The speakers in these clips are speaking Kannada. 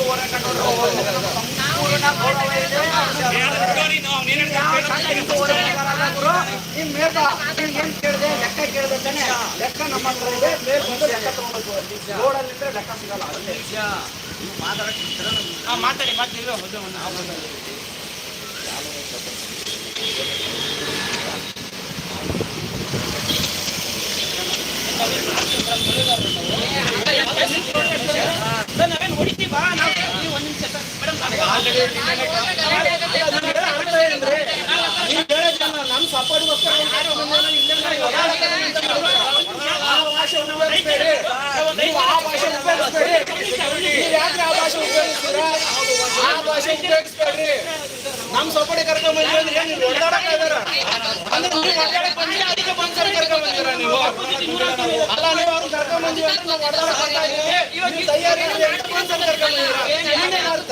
ಹೋರಾಟ ಗೌರವ ಇದೆ. ಯಾವ ಏನ್ ಕೇಳ್ದೆ? ಲೆಕ್ಕ ಕೇಳ್ದೆ ತಾನೆ? ಲೆಕ್ಕ ನಮ್ಮ ಇದೆ. ಮೇಲ್ ಬಂದು ಲೆಕ್ಕ ತಗೊಂಡ್ಬರ್ಬೇಕು. ರೋಡಲ್ಲಿದ್ರೆ ಲೆಕ್ಕ ಸಿಗಲ್ಲ. ಮಾತಾಡಿ ಮಾತಾಡಿ ಉಪಯೋಗಿಸ್ಬೇಡಿ. ನೀವು ಆ ಭಾಷೆ ಉಪಯೋಗಿಸ್ಬೇಡಿ. ನೀವ್ ಯಾಕ್ರಿ ಆ ಭಾಷೆ ಉಪಯೋಗಿಸ್ತೀರಾ? ಆ ಭಾಷೆ ಉಪಯೋಗಿಸ್ಬೇಡ್ರಿ. ನಮ್ ಸಪೋರ್ಟ್ ಕರ್ಕೊಂಡ್ ಬಂದ್ರಿ ಅಂದ್ರೆ ಏನ್ ನೀವು ಹೊಡ್ದಾಡಕ್ ಇದಾರ? ಅಂದ್ರೆ ನೀವು ಹೊಡ್ದಾಡಕ್ ಬಂದಿಲ್ಲ, ಅದಕ್ಕೆ ಬಂದ್ ಕರೆ ಕರ್ಕೊಂಡ್ ಬಂದಿರಾ ನೀವು? ಅಲ್ಲ ನೀವು ಅವ್ರನ್ನ ಕರ್ಕೊಂಡ್ ಬಂದಿವಿ ಅಂದ್ರೆ ನಾವು ಹೊಡ್ದಾಡಕ್ ಬರ್ತಾ ಇದೀವಿ. ನೀವು ತಯಾರಿ ಇದ್ರೆ ಎಷ್ಟು ಬಂದ್ ಕರೆ ಕರ್ಕೊಂಡ್ ಬಂದಿರಾ? ಏನೇನ್ ಅರ್ಥ?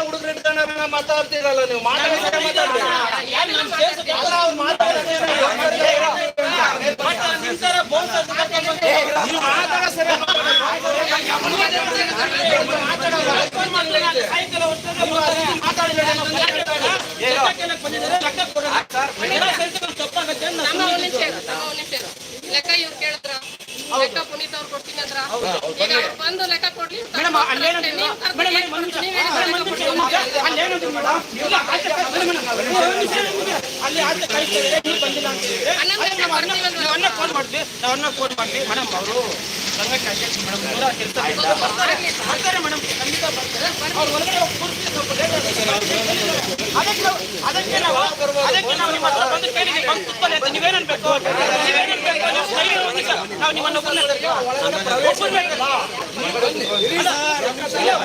ಹುಡುಗರು ಇಟ್ಕೊಂಡ ಮಾತಾಡ್ತಿರಲ್ಲ ನೀವು ಮಾತಾಡ್ತೀರ ಮಾತಾಡ್ತೀರ ಅಲ್ಲ, ಅವ್ರು ಮಾತಾಡೋದೇ ನೀವು ಮಾತಾಡೋ ಸರಿ ನಮ್ಮ ಅವನೇ ಸೇರು, ನಮ್ಮ ಅವನೇ ಸೇರು. ಲೆಕ್ಕ ಇವ್ರು ಕೇಳಿದ್ರ ಲೆಕ್ಕ ಪುನೀತ್ ಅವ್ರು ಕೊಡ್ತೀನಿ ಅಂದ್ರ ಈಗ ಬಂದು ಲೆಕ್ಕ ಕೊಡ್ಲಿ ಮೇಡಮ್ ಅಲ್ಲೇನು ನೀವು ಕರ್ದು ಮೇಡಮ್ ಮೇಡಮ್, ಒಂದು ನಿಮಿಷ, ಒಂದು ನಿಮಿಷ. ಅಲ್ಲೇನು ಮೇಡಮ್ ಇಲ್ಲ ಆಚೆ ಕಳ್ಸಿ- ಮೇಡಮ್, ಮೇಡಮ್, ಒಂದು ನಿಮಿಷ, ಒಂದು ನಿಮಿಷ. ಅಲ್ಲಿ ಬಂದಿಲ್ಲ ಅಂತ ಫೋನ್ ಮಾಡ್ತೀವಿ ನಾವು ಫೋನ್ ಮಾಡ್ತೀವಿ ಮೇಡಮ್ ಮೇಡಮ್ ಬರ್ತಾರೆ ಮೇಡಮ್ ಸ್ವಲ್ಪ. ಅದಕ್ಕೆ ನಾವು ಅದಕ್ಕೆ ನಾವು ಅದಕ್ಕೆ ನಾವು ನಿಮ್ಮ ಬಂದು ಕೇಳಿದ್ವಿ ಬಂದು ಕೂತ್ಕೊಳ್ಳಿ ಅಂತ ನೀವೇನು ಅನ್ಬೇಕು ನೀವೇನು ನೀವು. ನಾವು ನಿಮ್ಮನ್ನು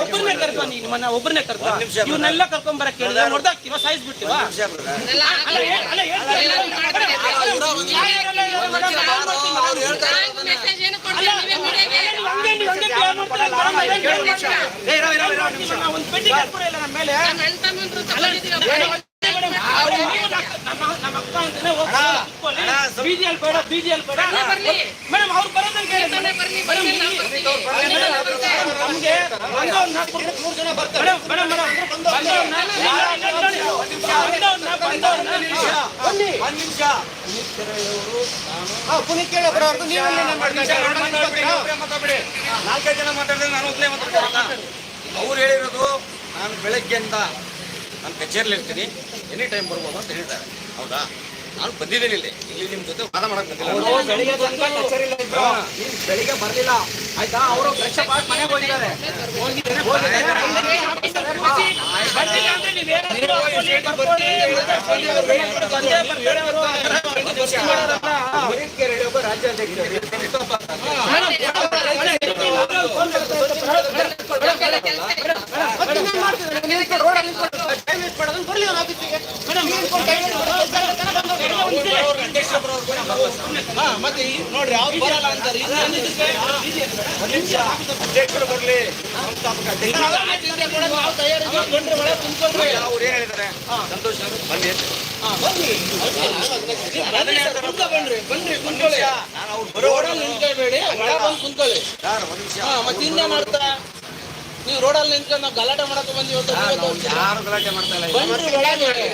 ಒಬ್ಬರನ್ನೇ ಕರ್ಕೊ ನೀ ನಿಮ್ಮನ್ನ ಒಬ್ಬರನ್ನೇ ಕರ್ಕೊ ಇವನ್ನೆಲ್ಲ ಕರ್ಕೊಂಡ್ ಬರಕ್ ಕೇಳಿದ್ರೆ ಹೊಡೆದಾಕ್ತಿವ ಸಾಯಿಸ್ ಬಿಡ್ತೀವ ಒಂದು ಪೆಟ್ಟಿ ಇಲ್ಲ ನಮ್ಮ ಮೇಲೆ ಬೀದಿಯಲ್ಲಿ ಬೇಡ ಬೇಡ. ಮೇಡಮ್ ಅವ್ರು. ನಮ್ಗೆ ಮೂರು ಜನ ಬರ್ತಾರೆ. ಮೇಡಮ್ ಒಂದ್ ನಿಮಿಷ ಪುನೀತ್ ಕೇಳಬ್ರ ಅವ್ರದ್ದು ನೀವೆಲ್ಲ ನಾಲ್ಕೈದು ಜನ ಮಾತಾಡಿದ್ರೆ ನಾನು ಒಬ್ಬನೇ ಮಾತಾಡ್ತೀನಿ. ಅವ್ರು ಹೇಳಿರೋದು ನಾನು ಬೆಳಗ್ಗೆಯಿಂದ ನಾನು ಕಚೇರಿಲಿ ಇರ್ತೀನಿ ಎನಿ ಟೈಮ್ ಬರ್ಬೋದು ಅಂತ ಹೇಳ್ತಾರೆ. ಹೌದಾ? ನಾನು ಬಂದಿದ್ದೀನಿ ಇಲ್ಲಿ. ಇಲ್ಲಿ ನಿಮ್ಮ ಜೊತೆ ವಾದ ಮಾಡಕ್ ಬಂದಿಲ್ಲ ಬೆಳಿಗ್ಗೆ ಬರ್ಲಿಲ್ಲ. ಆಯ್ತಾ? ಅವರು ಫ್ರೆಶ್ ಅಪ್ ಆಗಿ ಮನೆಗೆ ಹೋಗಿದ್ದಾರೆ. ಬಂದಿಲ್ಲ ಮತ್ತೆ ನೋಡ್ರಿ ಅವ್ರು ಬರಲ್ಲ ಅಂತಾರೆ ಅಧ್ಯಕ್ಷರು ಬರ್ಲಿ. ಅವ್ರು ಏನ್ ಹೇಳಿದ್ದಾರೆ? ಸಂತೋಷ್. ಬನ್ನಿ. ಕುಂತ್ಕೊಳ್ಳಿ. ಮಾಡ್ತಾ ನೀವು ರೋಡಲ್ಲಿ ನಿಂತ್ಕೊಂಡು ನಾವು ಗಲಾಟೆ ಮಾಡಕ್ಕೆ ಬಂದಿವಿ ಅಂತ ನೀವೇ ನಾವು ತೋರಿಸ್ತೀರಾ? ಯಾರು ಗಲಾಟೆ ಮಾಡ್ತಾ ಇಲ್ಲ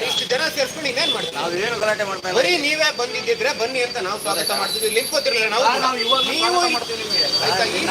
ಇಷ್ಟು ಜನ ಸೇರ್ಸ್ಕೊಂಡು ಇನ್ನೇನ್ ಮಾಡ್ತೀವಿ ನಾವು ಏನು ಗಲಾಟೆ ಮಾಡ್ತಾ ಇಲ್ಲ. ಬರೀ ನೀವೇ ಬಂದಿದ್ದಿದ್ರೆ ಬನ್ನಿ ಅಂತ ನಾವು ಸ್ವಾಗತ ಮಾಡ್ತೀವಿ ಲಿಂಕ್ ಗೊತ್ತಿರಲಿಲ್ಲ ನಾವು ನಾವು ಮಾಡ್ತೀವಿ ನಿಮಗೆ. ಆಯ್ತಾ ಈ